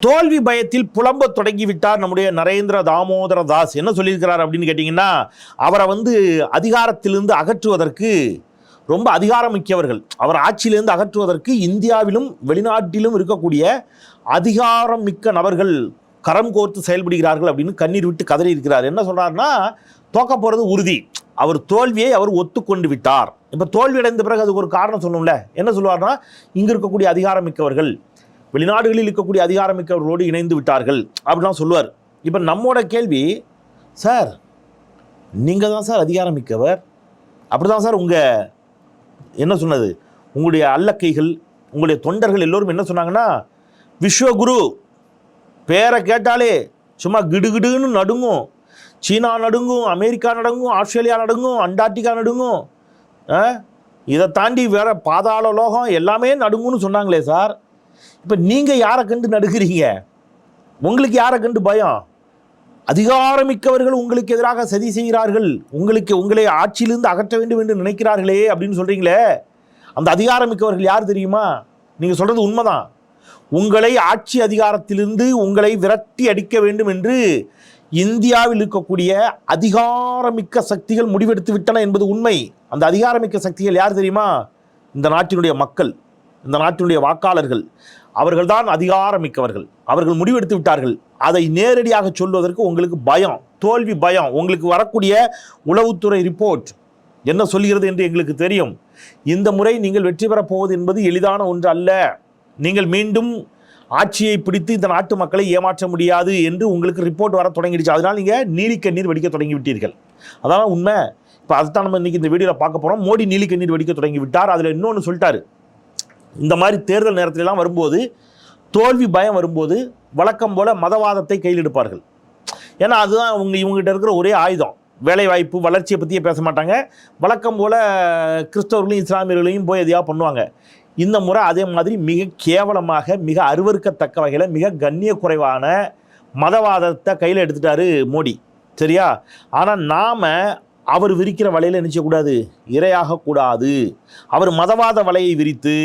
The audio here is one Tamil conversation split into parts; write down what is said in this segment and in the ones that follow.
தோல்வி பயத்தில் புலம்ப தொடங்கிவிட்டார் நம்முடைய நரேந்திர தாமோதர தாஸ். என்ன சொல்லியிருக்கிறார் அப்படின்னு கேட்டிங்கன்னா அவரை வந்து அதிகாரத்திலிருந்து அகற்றுவதற்கு ரொம்ப அதிகாரம் மிக்கவர்கள் அவர் ஆட்சியிலிருந்து அகற்றுவதற்கு இந்தியாவிலும் வெளிநாட்டிலும் இருக்கக்கூடிய அதிகாரம் மிக்க நபர்கள் கரம் கோர்த்து செயல்படுகிறார்கள் அப்படின்னு கண்ணீர் விட்டு கதறி இருக்கிறார் என்ன சொல்கிறாருன்னா தோக்க போகிறது உறுதி. அவர் தோல்வியை அவர் ஒத்துக்கொண்டு விட்டார். இப்போ தோல்வி அடைந்த பிறகு அதுக்கு ஒரு காரணம் சொல்லணும்ல என்ன சொல்லுவார்னா இங்கே இருக்கக்கூடிய அதிகாரம் மிக்கவர்கள் வெளிநாடுகளில் இருக்கக்கூடிய அதிகாரமிக்கவர்களோடு இணைந்து விட்டார்கள். அப்படிலாம் சொல்லுவார். இப்போ நம்மோட கேள்வி சார் நீங்கள் தான் சார் அதிகாரம் மிக்கவர் அப்படி தான் சார் உங்கள் என்ன சொன்னது? உங்களுடைய அல்லக்கைகள் உங்களுடைய தொண்டர்கள் எல்லோரும் என்ன சொன்னாங்கன்னா விஸ்வகுரு பேரை கேட்டாலே சும்மா கிடுகிடுன்னு நடுங்கும். சீனா நடுங்கும் அமெரிக்கா நடுங்கும் ஆஸ்திரேலியா நடுங்கும் அண்டார்டிகா நடுங்கும். ஆ? இதை தாண்டி வேற பாதாள லோகம் எல்லாமே நடுங்கும்னு சொன்னாங்களே சார். இப்போ நீங்கள் யாரை கண்டு நடுகிறீங்க? உங்களுக்கு யாரை கண்டு பயம்? அதிகாரமிக்கவர்கள் உங்களுக்கு எதிராக சதி செய்கிறார்கள். உங்களுக்கு உங்களை ஆட்சியிலிருந்து அகற்ற வேண்டும் என்று நினைக்கிறார்களே அப்படின்னு சொல்கிறீங்களே அந்த அதிகாரமிக்கவர்கள் யார் தெரியுமா? நீங்கள் சொல்கிறது உண்மைதான். உங்களை ஆட்சி அதிகாரத்திலிருந்து உங்களை விரட்டி அடிக்க வேண்டும் என்று இந்தியாவில் இருக்கக்கூடிய அதிகாரமிக்க சக்திகள் முடிவெடுத்து விட்டன என்பது உண்மை. அந்த அதிகாரமிக்க சக்திகள் யார் தெரியுமா? இந்த நாட்டினுடைய மக்கள். இந்த நாட்டினுடைய வாக்காளர்கள் அவர்கள்தான் அதிகாரமிக்கவர்கள். அவர்கள் முடிவெடுத்து விட்டார்கள். அதை நேரடியாக சொல்வதற்கு உங்களுக்கு பயம் தோல்வி பயம் உங்களுக்கு வரக்கூடிய உளவுத்துறை ரிப்போர்ட் என்ன சொல்கிறது என்று எங்களுக்கு தெரியும். இந்த முறை நீங்கள் வெற்றி பெறப் போவது என்பது எளிதான ஒன்று அல்ல. நீங்கள் மீண்டும் ஆட்சியை பிடித்து இந்த நாட்டு மக்களை ஏமாற்ற முடியாது என்று உங்களுக்கு ரிப்போர்ட் வர தொடங்கிடுச்சு. அதனால் நீங்கள் நீலிக்கண்ணீர் வெடிக்க தொடங்கி விட்டீர்கள் அதான் உண்மை. இப்போ அதுதான் நம்ம இன்றைக்கி இந்த வீடியோவில் பார்க்க போகிறோம் மோடி நீலிக்கண்ணீர் வெடிக்க தொடங்கி விட்டார் அதில் இன்னொன்று சொல்லிட்டாரு. இந்த மாதிரி தேர்தல் நேரத்திலலாம் வரும்போது தோல்வி பயம் வரும்போது வழக்கம் போல் மதவாதத்தை கையில் எடுப்பார்கள் ஏன்னா அதுதான் அவங்க இவங்ககிட்ட இருக்கிற ஒரே ஆயுதம். வேலைவாய்ப்பு வளர்ச்சியை பற்றியே பேச மாட்டாங்க. வழக்கம் போல் கிறிஸ்தவர்களையும் இஸ்லாமியர்களையும் போய் எதையா பண்ணுவாங்க. இந்த முறை அதே மாதிரி மிக கேவலமாக மிக அருவருக்கத்தக்க வகையில் மிக கண்ணிய குறைவான மதவாதத்தை கையில் எடுத்துட்டாரு மோடி. சரியா? ஆனால் நாம் அவர் விரிக்கிற வலையில் நினைச்சக்கூடாது. இரையாகக்கூடாது. அவர் மதவாத வலையை விரித்து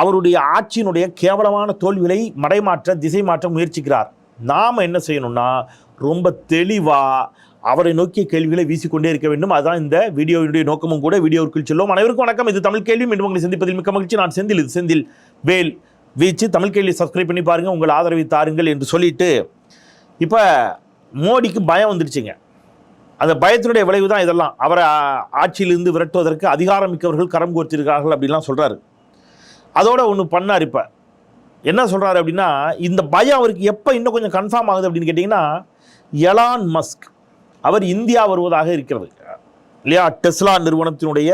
அவருடைய ஆட்சியினுடைய கேவலமான தோல்விகளை மடைமாற்ற திசை மாற்ற முயற்சிக்கிறார். நாம் என்ன செய்யணும்னா ரொம்ப தெளிவாக அவரை நோக்கிய கேள்விகளை வீசிக்கொண்டே இருக்க வேண்டும். அதுதான் இந்த வீடியோவினுடைய நோக்கமும் கூட. வீடியோவிற்குள் செல்லும் அனைவருக்கும் வணக்கம். இது தமிழ் கேள்வி. மீண்டும் உங்களை சந்திப்பதில் மிக்க மகிழ்ச்சி. நான் செந்தில். இது செந்தில் வேல். வீச்சு. தமிழ் கேள்வி சப்ஸ்கிரைப் பண்ணி பாருங்கள் உங்கள் ஆதரவை தாருங்கள் என்று சொல்லிட்டு இப்போ மோடிக்கு பயம் வந்துடுச்சுங்க அந்த பயத்தினுடைய விளைவு தான் இதெல்லாம். அவரை ஆட்சியிலிருந்து விரட்டுவதற்கு அதிகாரமிக்கவர்கள் கரம் கோர்த்திருக்கிறார்கள் அப்படிலாம் சொல்கிறாரு அதோட ஒன்று பண்ணார் இப்போ. என்ன சொல்கிறாரு அப்படின்னா இந்த பயம் அவருக்கு எப்போ இன்னும் கொஞ்சம் கன்ஃபார்ம் ஆகுது அப்படின்னு கேட்டிங்கன்னா எலான் மஸ்க் அவர் இந்தியா வருவதாக இருக்கிறது. இல்லையா? டெஸ்லா நிறுவனத்தினுடைய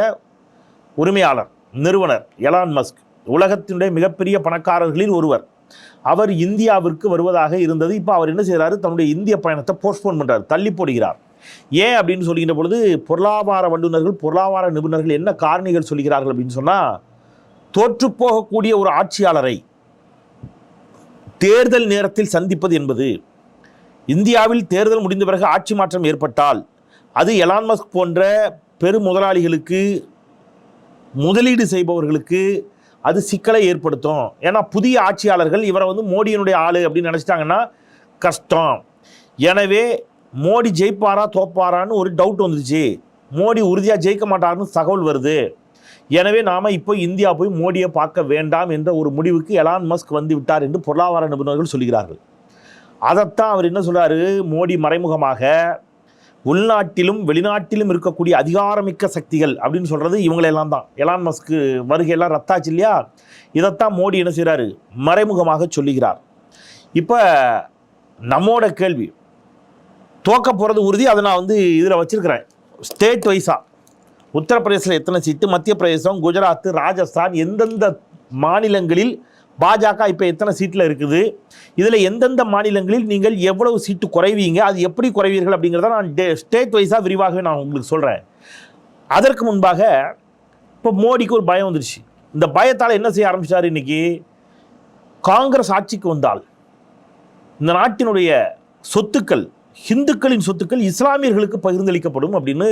உரிமையாளர் நிறுவனர் எலான் மஸ்க். உலகத்தினுடைய மிகப்பெரிய பணக்காரர்களில் ஒருவர். அவர் இந்தியாவிற்கு வருவதாக இருந்தது. இப்போ அவர் என்ன செய்கிறாரு தன்னுடைய இந்திய பயணத்தை போஸ்ட்போன் பண்ணுறார் தள்ளி போடுகிறார். ஏன் அப்படின்னு சொல்லுகின்ற பொழுது பொருளாதார வல்லுநர்கள் பொருளாதார நிபுணர்கள் என்ன காரணிகள் சொல்கிறார்கள் அப்படின்னு சொன்னால் தோற்றுப்போகக்கூடிய ஒரு ஆட்சியாளரை தேர்தல் நேரத்தில் சந்திப்பது என்பது இந்தியாவில் தேர்தல் முடிந்த பிறகு ஆட்சி மாற்றம் ஏற்பட்டால் அது எலான் மஸ்க் போன்ற பெரு முதலாளிகளுக்கு முதலீடு செய்பவர்களுக்கு அது சிக்கலை ஏற்படுத்தும். ஏன்னா புதிய ஆட்சியாளர்கள் இவரை வந்து மோடியினுடைய ஆளு அப்படின்னு நினச்சிட்டாங்கன்னா கஷ்டம். எனவே மோடி ஜெயிப்பாரா தோப்பாரான்னு ஒரு டவுட் வந்துச்சு. மோடி உறுதியாக ஜெயிக்க மாட்டாருன்னு தகவல் வருது. எனவே நாம் இப்போ இந்தியா போய் மோடியை பார்க்க வேண்டாம் என்ற ஒரு முடிவுக்கு எலான் மஸ்க் வந்து விட்டார் என்று பொருளாதார நிபுணர்கள் சொல்கிறார்கள். அதைத்தான் அவர் என்ன சொல்றாரு? மோடி மறைமுகமாக உள்நாட்டிலும் வெளிநாட்டிலும் இருக்கக்கூடிய அதிகாரமிக்க சக்திகள் அப்படின்னு சொல்கிறது இவங்களெல்லாம் தான். எலான் மஸ்க்கு வருகையெல்லாம் ரத்தாச்சு இல்லையா? இதைத்தான் மோடி என்ன செய்கிறாரு மறைமுகமாக சொல்லுகிறார். இப்போ நம்மோட கேள்வி தோக்க போகிறது உறுதி அதை நான் வந்து இதில் வச்சுருக்கிறேன். ஸ்டேட் வைஸாக உத்தரப்பிரதேசத்தில் எத்தனை சீட்டு? மத்திய பிரதேசம் குஜராத் ராஜஸ்தான் எந்தெந்த மாநிலங்களில் பாஜக இப்போ எத்தனை சீட்டில் இருக்குது? இதில் எந்தெந்த மாநிலங்களில் நீங்கள் எவ்வளவு சீட்டு குறைவீங்க? அது எப்படி குறைவீர்கள் அப்படிங்கிறத நான் டே ஸ்டேட் வைஸாக விரிவாக நான் உங்களுக்கு சொல்கிறேன் அதற்கு முன்பாக இப்போ மோடிக்கு ஒரு பயம் வந்துருச்சு. இந்த பயத்தால் என்ன செய்ய ஆரம்பிச்சார் இன்னைக்கு? காங்கிரஸ் ஆட்சிக்கு வந்தால் இந்த நாட்டினுடைய சொத்துக்கள் ஹிந்துக்களின் சொத்துக்கள் இஸ்லாமியர்களுக்கு பகிர்ந்தளிக்கப்படும் அப்படின்னு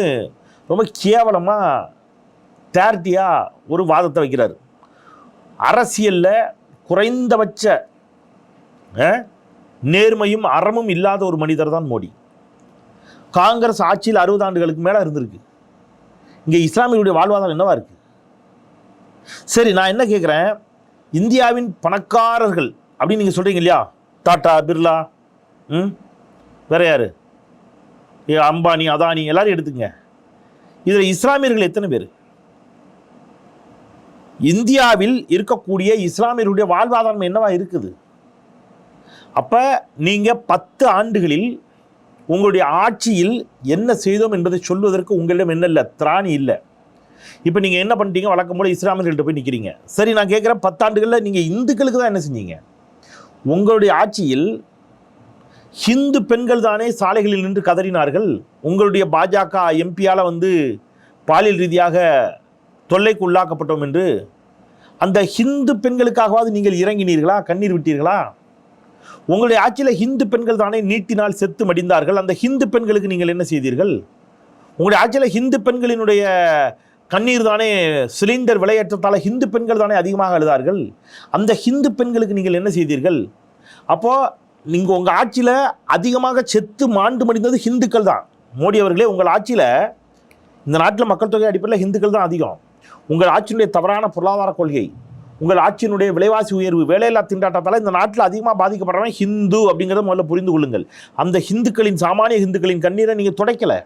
ரொம்ப கேவலமாக தேர்ட்டியாக ஒரு வாதத்தை வைக்கிறார். அரசியலில் குறைந்தபட்ச நேர்மையும் அறமும் இல்லாத ஒரு மனிதர் தான் மோடி. காங்கிரஸ் ஆட்சியில் அறுபது ஆண்டுகளுக்கு மேலே இருந்திருக்கு. இங்கே இஸ்லாமியருடைய வாழ்வாதாரம் என்னவா இருக்குது சரி நான் என்ன கேட்குறேன் இந்தியாவின் பணக்காரர்கள் அப்படின்னு நீங்கள் சொல்கிறீங்க இல்லையா? டாட்டா பிர்லா ம்? வேற யார்? அம்பானி அதானி எல்லாரும் எடுத்துங்க இதில் இஸ்லாமியர்கள் எத்தனை பேர்? இந்தியாவில் இருக்கக்கூடிய இஸ்லாமியருடைய வாழ்வாதாரம் என்னவா இருக்குது? அப்போ நீங்கள் பத்து ஆண்டுகளில் உங்களுடைய ஆட்சியில் என்ன செய்தோம் என்பதை சொல்வதற்கு உங்களிடம் என்ன இல்லை? திராணி இல்லை. இப்போ நீங்கள் என்ன பண்ணிட்டீங்க? வழக்கம் போல இஸ்லாமியர்கள்ட்ட போய் நிற்கிறீங்க சரி நான் கேட்குறேன் பத்தாண்டுகளில் நீங்கள் இந்துக்களுக்கு தான் என்ன செஞ்சீங்க? உங்களுடைய ஆட்சியில் ஹிந்து பெண்கள் தானே சாலைகளில் நின்று கதறினார்கள். உங்களுடைய பாஜக எம்பியால் வந்து பாலியல் ரீதியாக தொல்லைக்கு உள்ளாக்கப்பட்டோம் என்று. அந்த ஹிந்து பெண்களுக்காகவாவது நீங்கள் இறங்கினீர்களா? கண்ணீர் விட்டீர்களா? உங்களுடைய ஆட்சியில் ஹிந்து பெண்கள் தானே நீட்டினால் செத்து மடிந்தார்கள். அந்த ஹிந்து பெண்களுக்கு நீங்கள் என்ன செய்தீர்கள்? உங்களுடைய ஆட்சியில் ஹிந்து பெண்களினுடைய கண்ணீர் தானே சிலிண்டர் விலையேற்றத்தால் ஹிந்து பெண்கள் தானே அதிகமாக எழுதார்கள் அந்த ஹிந்து பெண்களுக்கு நீங்கள் என்ன செய்தீர்கள்? அப்போது நீங்கள் உங்கள் ஆட்சியில் அதிகமாக செத்து மாண்டு மடிந்தது ஹிந்துக்கள் தான். மோடி அவர்களே உங்கள் ஆட்சியில் இந்த நாட்டில் மக்கள் தொகை அடிப்படையில் ஹிந்துக்கள் தான் அதிகம். உங்கள் ஆட்சியினுடைய தவறான பொருளாதார கொள்கை உங்கள் ஆட்சியினுடைய விலைவாசி உயர்வு வேலையில்லா திண்டாட்டத்தால் இந்த நாட்டில் அதிகமாக பாதிக்கப்படுறவன் ஹிந்து அப்படிங்கிறத முதல்ல புரிந்து கொள்ளுங்கள். அந்த ஹிந்துக்களின் சாமானிய ஹிந்துக்களின் கண்ணீரை நீங்கள் துடைக்கலை.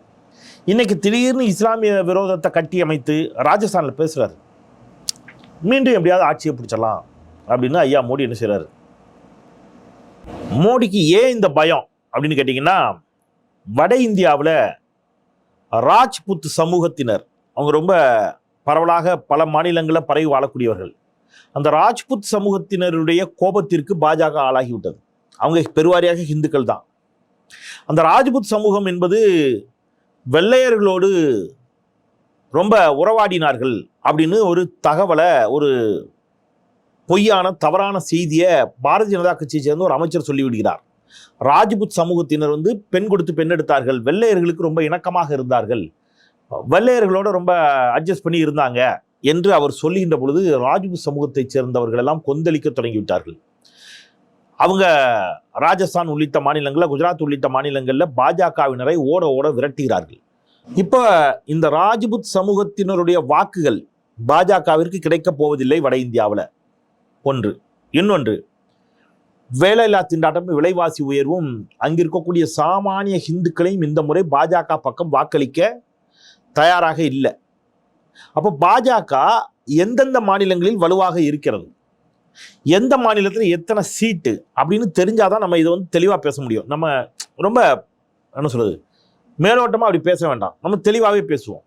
இன்றைக்கி திடீர்னு இஸ்லாமிய விரோதத்தை கட்டி அமைத்து ராஜஸ்தானில் பேசுகிறாரு மீண்டும் எப்படியாவது ஆட்சியை பிடிச்சலாம் அப்படின்னு ஐயா மோடி என்ன செய்கிறாரு மோடிக்கு ஏன் இந்த பயம் அப்படின்னு கேட்டிங்கன்னா வட இந்தியாவில் ராஜ்புத் சமூகத்தினர் அவங்க ரொம்ப பரவலாக பல மாநிலங்களில் பரவி வாழக்கூடியவர்கள். அந்த ராஜ்புத் சமூகத்தினருடைய கோபத்திற்கு பாஜக ஆளாகிவிட்டது. அவங்க பெருவாரியாக இந்துக்கள் தான். அந்த ராஜ்புத் சமூகம் என்பது வெள்ளையர்களோடு ரொம்ப உறவாடினார்கள் அப்படின்னு ஒரு தகவலை ஒரு பொய்யான தவறான செய்தியை பாரதிய ஜனதா கட்சியை சேர்ந்த ஒரு அமைச்சர் சொல்லிவிடுகிறார். ராஜ்புத் சமூகத்தினர் வந்து பெண் கொடுத்து பெண் எடுத்தார்கள். வெள்ளையர்களுக்கு ரொம்ப இணக்கமாக இருந்தார்கள். வெள்ளையர்களோட ரொம்ப அட்ஜஸ்ட் பண்ணி இருந்தாங்க என்று அவர் சொல்லுகின்ற பொழுது ராஜ்புத் சமூகத்தைச் சேர்ந்தவர்கள் எல்லாம் கொந்தளிக்க தொடங்கிவிட்டார்கள். அவங்க ராஜஸ்தான் உள்ளிட்ட மாநிலங்களில் குஜராத் உள்ளிட்ட மாநிலங்களில் பாஜகவினரை ஓட ஓட விரட்டுகிறார்கள். இப்போ இந்த ராஜ்புத் சமூகத்தினருடைய வாக்குகள் பாஜகவிற்கு கிடைக்கப் போவதில்லை வட இந்தியாவில். ஒன்று. இன்னொன்று வேலையில்லா திண்டாட்டம் விலைவாசி உயர்வும் அங்கே இருக்கக்கூடிய சாமானிய ஹிந்துக்களையும் இந்த முறை பாஜக பக்கம் வாக்களிக்க தயாராக இல்லை. அப்போ பாஜக எந்தெந்த மாநிலங்களில் வலுவாக இருக்கிறது? எந்த மாநிலத்தில் எத்தனை சீட்டு? அப்படின்னு தெரிஞ்சாதான் நம்ம இதை வந்து தெளிவாக பேச முடியும். நம்ம ரொம்ப என்ன சொல்கிறது மேலோட்டமாக அப்படி பேச வேண்டாம். நம்ம தெளிவாகவே பேசுவோம்.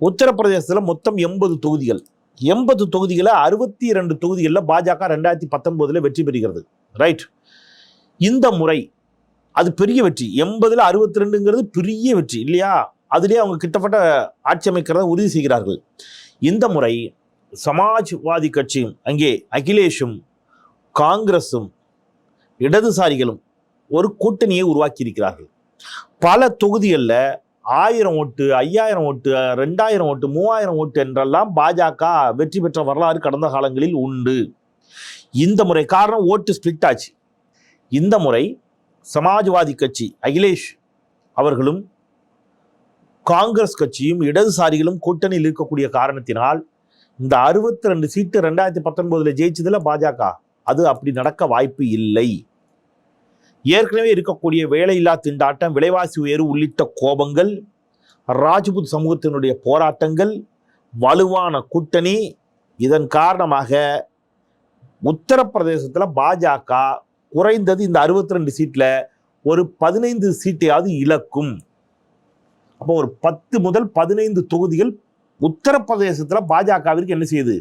உத்தரப்பிரதேசத்தில் மொத்தம் எண்பது தொகுதிகள். எண்பது தொகுதிகளில் அறுபத்தி இரண்டு தொகுதிகளில் பாஜக ரெண்டாயிரத்தி பத்தொன்பதில் வெற்றி பெறுகிறது. ரைட் இந்த முறை அது பெரிய வெற்றி. எண்பதில் அறுபத்தி ரெண்டுங்கிறது பெரிய வெற்றி இல்லையா? அதிலே அவங்க கிட்டத்தட்ட ஆட்சி அமைக்கிறத உறுதி செய்கிறார்கள். இந்த முறை சமாஜ்வாதி கட்சியும் அங்கே அகிலேஷும் காங்கிரஸும் இடதுசாரிகளும் ஒரு கூட்டணியை உருவாக்கி இருக்கிறார்கள் பல தொகுதிகளில் ஆயிரம் ஓட்டு ஐயாயிரம் ஓட்டு ரெண்டாயிரம் ஓட்டு மூவாயிரம் ஓட்டு என்றெல்லாம் பாஜக வெற்றி பெற்ற வரலாறு கடந்த காலங்களில் உண்டு. இந்த முறை காரணம் ஓட்டு ஸ்பிளிட் ஆச்சு. இந்த முறை சமாஜ்வாதி கட்சி அகிலேஷ் அவர்களும் காங்கிரஸ் கட்சியும் இடதுசாரிகளும் கூட்டணியில் இருக்கக்கூடிய காரணத்தினால் இந்த அறுபத்தி ரெண்டு சீட்டு ரெண்டாயிரத்தி பத்தொன்பதில் ஜெயிச்சதில் பாஜக. அது அப்படி நடக்க வாய்ப்பு இல்லை. ஏற்கனவே இருக்கக்கூடிய வேலையில்லா திண்டாட்டம் விலைவாசி உயர்வு உள்ளிட்ட கோபங்கள் ராஜ்புத் சமூகத்தினுடைய போராட்டங்கள் வலுவான கூட்டணி இதன் காரணமாக உத்தரப்பிரதேசத்தில் பாஜக குறைந்தது இந்த அறுபத்தி ரெண்டு சீட்டில் ஒரு பதினைந்து சீட்டையாவது இழக்கும். அப்போ ஒரு பத்து முதல் பதினைந்து தொகுதிகள் உத்தரப்பிரதேசத்தில் பாஜகவிற்கு என்ன செய்யுது?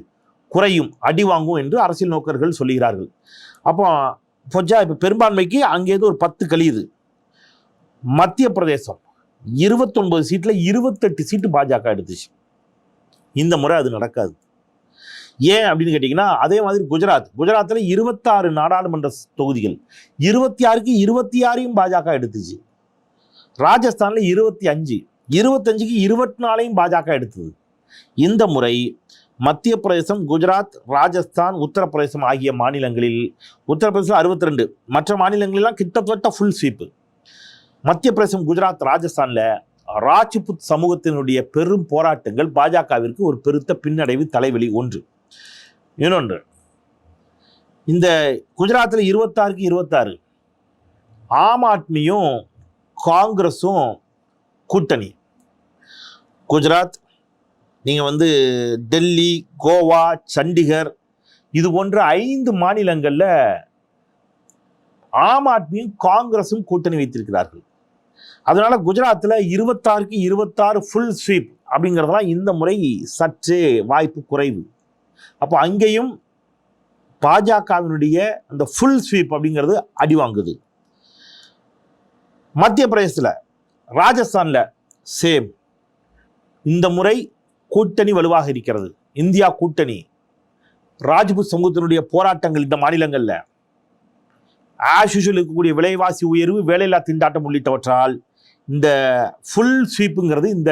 குறையும் அடி வாங்கும் என்று அரசியல் நோக்கர்கள் சொல்கிறார்கள் அப்போ பொஜா இப்போ பெரும்பான்மைக்கு அங்கேருந்து ஒரு பத்து கழியுது. மத்திய பிரதேசம் இருபத்தொன்பது சீட்டில் இருபத்தெட்டு சீட்டு பாஜக எடுத்துச்சு. இந்த முறை அது நடக்காது. ஏன் அப்படின்னு கேட்டிங்கன்னா அதே மாதிரி குஜராத் குஜராத்தில் இருபத்தாறு நாடாளுமன்ற தொகுதிகள் இருபத்தி ஆறுக்கு இருபத்தி ஆறையும் பாஜக எடுத்துச்சு. ராஜஸ்தானில் இருபத்தி அஞ்சு இருபத்தஞ்சுக்கு இருபத்தி நாலையும் பாஜக எடுத்தது. இந்த முறை மத்திய பிரதேசம் குஜராத் ராஜஸ்தான் உத்தரப்பிரதேசம் ஆகிய மாநிலங்களில் உத்தரப்பிரதேசம் அறுபத்தி ரெண்டு மற்ற மாநிலங்களெல்லாம் கிட்டத்தட்ட ஃபுல் ஸ்வீப்பு மத்திய பிரதேசம் குஜராத் ராஜஸ்தானில் ராஜ்புத் சமூகத்தினுடைய பெரும் போராட்டங்கள் பாஜகவிற்கு ஒரு பெருத்த பின்னடைவு தலைவலி ஒன்று. இன்னொன்று இந்த குஜராத்தில் இருபத்தாறுக்கு இருபத்தாறு. ஆம் ஆத்மியும் காங்கிரஸும் கூட்டணி. குஜராத் நீங்கள் வந்து டெல்லி கோவா சண்டிகர் இது போன்ற ஐந்து மாநிலங்களில் ஆம் ஆத்மியும் காங்கிரஸும் கூட்டணி வைத்திருக்கிறார்கள். அதனால குஜராத்தில் இருபத்தாறுக்கு இருபத்தாறு ஃபுல் ஸ்வீப் அப்படிங்கிறதெல்லாம் இந்த முறை சற்றே வாய்ப்பு குறைவு. அப்போ அங்கேயும் பாஜகவினுடைய அந்த ஃபுல் ஸ்வீப் அப்படிங்கிறது அடி வாங்குது. மத்திய பிரதேசத்தில் ராஜஸ்தானில் சேம் இந்த முறை கூட்டணி வலுவாக இருக்கிறது. இந்தியா கூட்டணி. ராஜ்புத் சமூகத்தினுடைய போராட்டங்கள் இந்த மாநிலங்களில். ஆஷுஷல் இருக்கக்கூடிய விலைவாசி உயர்வு வேலையில்லா திண்டாட்டம் உள்ளிட்டவற்றால் இந்த ஃபுல் ஸ்வீப்புங்கிறது இந்த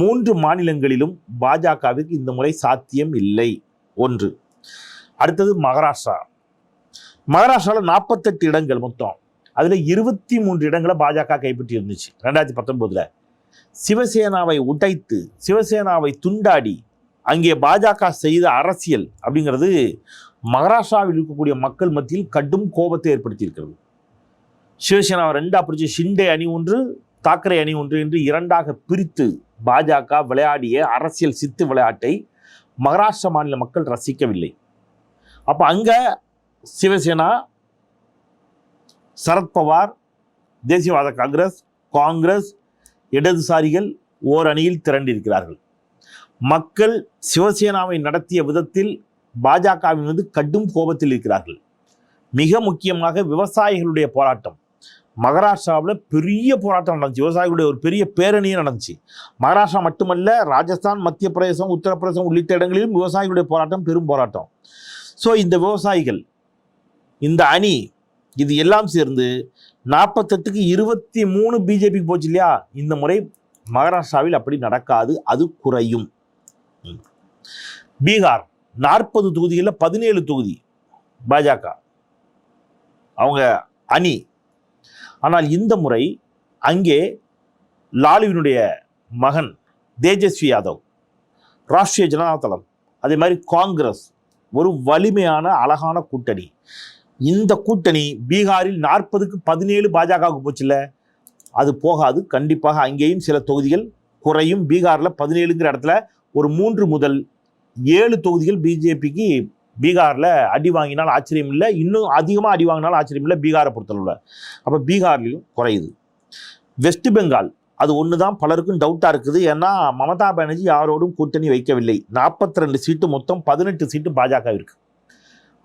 மூன்று மாநிலங்களிலும் பாஜகவிற்கு இந்த முறை சாத்தியம் இல்லை. ஒன்று. அடுத்தது மகாராஷ்டிரா. மகாராஷ்டிராவில் நாற்பத்தெட்டு இடங்கள் மொத்தம். அதில் இருபத்தி மூன்று இடங்களை பாஜக கைப்பற்றி இருந்துச்சு ரெண்டாயிரத்தி பத்தொன்பதில். சிவசேனாவை உடைத்து சிவசேனாவை துண்டாடி அங்கே பாஜக செய்த அரசியல் அப்படிங்கிறது மகாராஷ்டிராவில் இருக்கக்கூடிய மக்கள் மத்தியில் கடும் கோபத்தை ஏற்படுத்தியிருக்கிறது. சிவசேனாவை ரெண்டா பிரித்து ஷிண்டே அணி ஒன்று தாக்கரே அணி ஒன்று என்று இரண்டாக பிரித்து பாஜக விளையாடிய அரசியல் சித்து விளையாட்டை மகாராஷ்டிரா மாநில மக்கள் ரசிக்கவில்லை. அப்போ அங்கே சிவசேனா சரத்பவார் தேசியவாத காங்கிரஸ் காங்கிரஸ் இடதுசாரிகள் ஓர் அணியில் திரண்டிருக்கிறார்கள். மக்கள் சிவசேனாவை நடத்திய விதத்தில் பாஜகவின் மீது கடும் கோபத்தில் இருக்கிறார்கள். மிக முக்கியமாக விவசாயிகளுடைய போராட்டம். மகாராஷ்டிராவில் பெரிய போராட்டம் நடந்துச்சு. விவசாயிகளுடைய ஒரு பெரிய பேரணியே நடந்துச்சு. மகாராஷ்டிரா மட்டுமல்ல ராஜஸ்தான் மத்திய பிரதேசம் உத்தரப்பிரதேசம் உள்ளிட்ட இடங்களிலும் விவசாயிகளுடைய போராட்டம் பெரும் போராட்டம். ஸோ இந்த விவசாயிகள் இந்த அணி இது எல்லாம் சேர்ந்து நாற்பத்தெட்டுக்கு இருபத்தி மூணு பிஜேபிக்கு போச்சு இல்லையா? இந்த முறை மகாராஷ்டிராவில் அப்படி நடக்காது அது குறையும். பீகார் நாற்பது தொகுதிகளில் பதினேழு தொகுதி பாஜக. அவங்க அணி. ஆனால் இந்த முறை அங்கே லாலுவினுடைய மகன் தேஜஸ்வி யாதவ் ராஷ்டிரிய ஜனதா தளம் அதே மாதிரி காங்கிரஸ் ஒரு வலிமையான அழகான கூட்டணி. இந்த கூட்டணி பீகாரில் நாற்பதுக்கு பதினேழு பாஜகவுக்கு போச்சுல்ல? அது போகாது. கண்டிப்பாக அங்கேயும் சில தொகுதிகள் குறையும். பீகாரில் பதினேழுங்கிற இடத்துல ஒரு மூன்று முதல் ஏழு தொகுதிகள் பிஜேபிக்கு பீகாரில் அடி வாங்கினால் ஆச்சரியம் இல்லை. இன்னும் அதிகமாக அடி வாங்கினாலும் ஆச்சரியம் இல்லை பீகாரை பொறுத்தளவில். அப்போ பீகார்லேயும் குறையுது. வெஸ்ட் பெங்கால் அது ஒன்று தான் பலருக்கும் டவுட்டாக இருக்குது. ஏன்னா மமதா பானர்ஜி யாரோடும் கூட்டணி வைக்கவில்லை. நாற்பத்தி ரெண்டு சீட்டு மொத்தம் பதினெட்டு சீட்டு பாஜக இருக்குது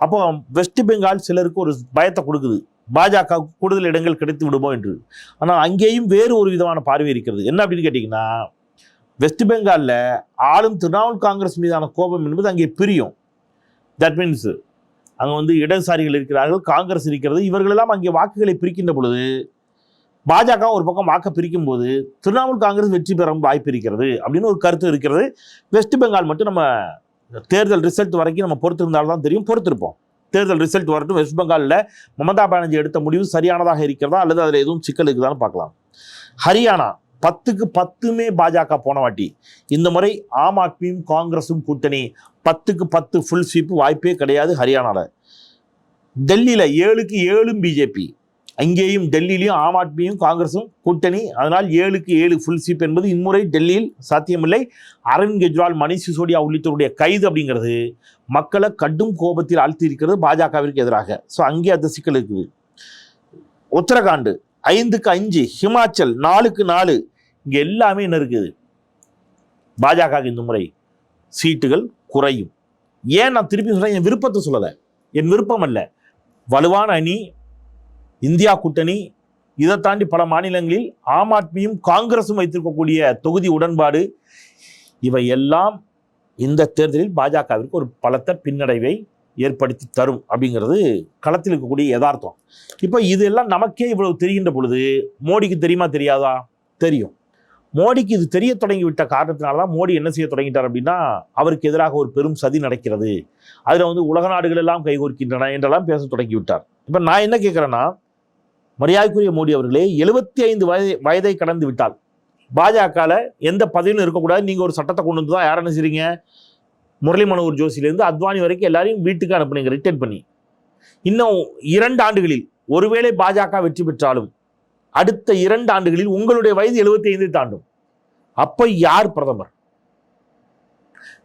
அப்போ வெஸ்ட் பெங்கால் சிலருக்கு ஒரு பயத்தை கொடுக்குது. பாஜக கூடுதல் இடங்கள் கிடைத்து விடுமோ என்று. ஆனால் அங்கேயும் வேறு ஒரு விதமான பார்வை இருக்கிறது. என்ன அப்படின்னு கேட்டிங்கன்னா வெஸ்ட் பெங்காலில் ஆளும் திரிணாமுல் காங்கிரஸ் மீதான கோபம் என்பது அங்கே பிரியும். தட் மீன்ஸ் அங்கே வந்து இடதுசாரிகள் இருக்கிறார்கள் காங்கிரஸ் இருக்கிறது. இவர்களெல்லாம் அங்கே வாக்குகளை பிரிக்கின்ற பொழுது பாஜக ஒரு பக்கம் வாக்கை பிரிக்கும் போது திரிணாமுல் காங்கிரஸ் வெற்றி பெற வாய்ப்பு இருக்கிறது அப்படின்னு ஒரு கருத்து இருக்கிறது. வெஸ்ட் பெங்கால் மட்டும் நம்ம தேர்தல் ரிசல்ட் வரைக்கும் நம்ம பொறுத்திருந்தால் தான் தெரியும் பொறுத்திருப்போம். தேர்தல் ரிசல்ட் வரட்டும் வெஸ்ட் பெங்காலில் மமதா பானர்ஜி எடுத்த முடிவு சரியானதாக இருக்கிறதா அல்லது அதில் எதுவும் சிக்கல் இருக்குதான்னு பார்க்கலாம். ஹரியானா பத்துக்கு பத்துமே பாஜக போன வாட்டி இந்த முறை ஆம் ஆத்மியும் காங்கிரஸும் கூட்டணி பத்துக்கு பத்து ஃபுல் ஸ்வீப்பு வாய்ப்பே கிடையாது ஹரியானாவில் டெல்லியில் ஏழுக்கு ஏழும் பிஜேபி. அங்கேயும் டெல்லியிலையும் ஆம் ஆத்மியும் காங்கிரஸும் கூட்டணி. அதனால் ஏழுக்கு ஏழு ஃபுல் சீப் என்பது இம்முறை டெல்லியில் சாத்தியமில்லை. அரவிந்த் கெஜ்ரிவால் மணிஷ் சிசோடியா உள்ளிட்டோருடைய கைது அப்படிங்கிறது மக்களை கடும் கோபத்தில் ஆழ்த்தி இருக்கிறது பாஜகவிற்கு எதிராக. ஸோ அங்கே அந்த சிக்கல் இருக்குது. உத்தரகாண்டு ஐந்துக்கு அஞ்சு ஹிமாச்சல் நாலுக்கு நாலு இங்கே எல்லாமே என்ன இருக்குது? பாஜக இந்த முறை சீட்டுகள் குறையும். ஏன் நான் திருப்பி சொல்கிறேன் என் விருப்பத்தை சொல்லலை. என் விருப்பம் அல்ல. வலுவான அணி இந்தியா கூட்டணி இதை தாண்டி பல மாநிலங்களில் ஆம் ஆத்மியும் காங்கிரஸும் வைத்திருக்கக்கூடிய தொகுதி உடன்பாடு இவை எல்லாம் இந்த தேர்தலில் பாஜகவிற்கு ஒரு பலத்த பின்னடைவை ஏற்படுத்தி தரும் அப்படிங்கிறது களத்தில் இருக்கக்கூடிய யதார்த்தம். இப்போ இதெல்லாம் நமக்கே இவ்வளவு தெரிகின்ற பொழுது மோடிக்கு தெரியுமா தெரியாதா? தெரியும். மோடிக்கு இது தெரிய தொடங்கி விட்ட காரணத்தினால தான் மோடி என்ன செய்ய தொடங்கிட்டார் அப்படின்னா அவருக்கு எதிராக ஒரு பெரும் சதி நடக்கிறது. அதில் வந்து உலக நாடுகள் எல்லாம் கைகோர்க்கின்றன என்றெல்லாம் பேச தொடங்கிவிட்டார். இப்போ நான் என்ன கேட்குறேன்னா மரியாதைக்குரிய மோடி அவர்களே எழுபத்தி ஐந்து வயதை வயதை கடந்து விட்டால் பாஜகவில் எந்த பதவியும் இருக்கக்கூடாது. நீங்கள் ஒரு சட்டத்தை கொண்டு வந்து தான் யார் என்ன முரளி மனோகர் ஜோஷிலேருந்து அத்வானி வரைக்கும் எல்லாரையும் வீட்டுக்கு அனுப்புனீங்க ரிட்டர்ன் பண்ணி. இன்னும் இரண்டு ஆண்டுகளில் ஒருவேளை பாஜக வெற்றி பெற்றாலும் அடுத்த இரண்டு ஆண்டுகளில் உங்களுடைய வயது எழுபத்தி ஐந்து தாண்டும். அப்போ யார் பிரதமர்?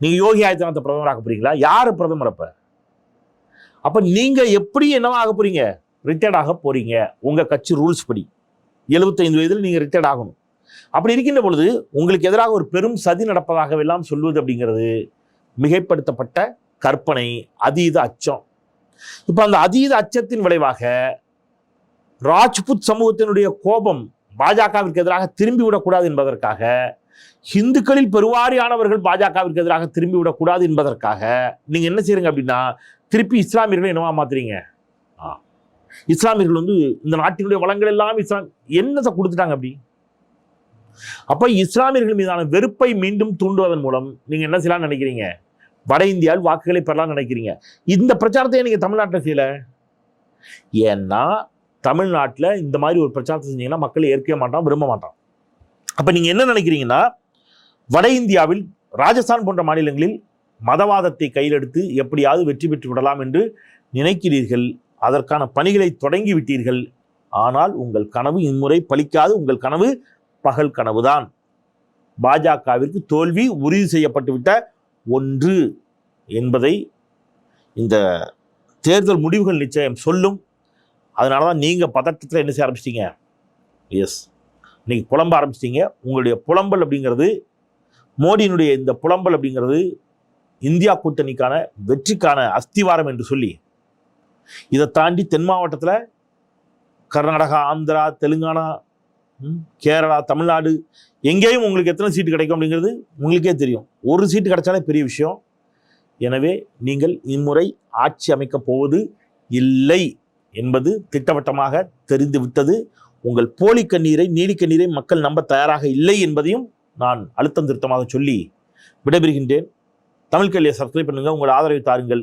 நீங்கள் யோகி ஆதித்யநாத் பிரதமர் ஆக போகிறீங்களா யார் பிரதமர் அப்போ? அப்போ நீங்கள் எப்படி என்னவா ஆக போகிறீங்க ரிட்டையர்ட் ஆக போகிறீங்க உங்கள் கட்சி ரூல்ஸ் படி. 75 வயதில் நீங்கள் ரிட்டையர்ட் ஆகணும். அப்படி இருக்கின்ற பொழுது உங்களுக்கு எதிராக ஒரு பெரும் சதி நடப்பதாகவெல்லாம் சொல்வது அப்படிங்கிறது மிகைப்படுத்தப்பட்ட கற்பனை அதீத அச்சம். இப்போ அந்த அதீத அச்சத்தின் விளைவாக ராஜ்புத் சமூகத்தினுடைய கோபம் பாஜகவிற்கு எதிராக திரும்பி விடக்கூடாது என்பதற்காக இந்துக்களில் பெருவாரியானவர்கள் பாஜகவிற்கு எதிராக திரும்பி விடக்கூடாது என்பதற்காக நீங்கள் என்ன செய்யுங்க அப்படின்னா திருப்பி இஸ்லாமியர்களை என்னவா மாத்துறீங்க. இஸ்லாமியர்கள் வந்து இந்த நாட்டினுடைய வளங்கள் எல்லாம் இஸ்லாம் என்னத்தை கொடுத்துட்டாங்க அப்படி? அப்போ இஸ்லாமியர்கள் மீதான வெறுப்பை மீண்டும் தூண்டுவதன் மூலம் நீங்கள் என்ன செய்யலாம் நினைக்கிறீங்க? வட இந்தியாவில் வாக்குகளை பெறலாம் நினைக்கிறீங்க. இந்த பிரச்சாரத்தை நீங்கள் தமிழ்நாட்டில் செய்யலை? ஏன்னா தமிழ்நாட்டில் இந்த மாதிரி ஒரு பிரச்சாரத்தை செஞ்சீங்கன்னா மக்கள் ஏற்கவே மாட்டான் விரும்ப மாட்டான். அப்போ நீங்கள் என்ன நினைக்கிறீங்கன்னா வட இந்தியாவில் ராஜஸ்தான் போன்ற மாநிலங்களில் மதவாதத்தை கையிலெடுத்து எப்படியாவது வெற்றி பெற்று விடலாம் என்று நினைக்கிறீர்கள் அதற்கான பணிகளை தொடங்கி விட்டீர்கள் ஆனால் உங்கள் கனவு இம்முறை பலிக்காது உங்கள் கனவு பகல் கனவுதான். பாஜகவிற்கு தோல்வி உறுதி செய்யப்பட்டுவிட்ட ஒன்று என்பதை இந்த தேர்தல் முடிவுகள் நிச்சயம் சொல்லும். அதனால தான் நீங்கள் பதட்டத்தில் என்ன செய்ய ஆரம்பிச்சிட்டீங்க? எஸ் நீங்கள் புலம்ப ஆரம்பிச்சிட்டீங்க. உங்களுடைய புலம்பல் அப்படிங்கிறது மோடியினுடைய இந்த புலம்பல் அப்படிங்கிறது இந்தியா கூட்டணிக்கான வெற்றிக்கான அஸ்திவாரம் என்று சொல்லி இதை தாண்டி தென் மாவட்டத்தில் கர்நாடகா ஆந்திரா தெலுங்கானா கேரளா தமிழ்நாடு எங்கேயும் உங்களுக்கு எத்தனை சீட்டு கிடைக்கும் அப்படிங்கிறது உங்களுக்கே தெரியும். ஒரு சீட்டு கிடைச்சாலே பெரிய விஷயம். எனவே நீங்கள் இம்முறை ஆட்சி அமைக்கப் போவது இல்லை என்பது திட்டவட்டமாக தெரிந்து விட்டது. உங்கள் போலி கண்ணீரை நீலி கண்ணீரை மக்கள் நம்ப தயாராக இல்லை என்பதையும் நான் அழுத்தம் திருத்தமாக சொல்லி விடைபெறுகின்றேன். தமிழ் கல்வியை சப்ஸ்கிரைப் பண்ணுங்கள் உங்கள் ஆதரவை தாருங்கள்.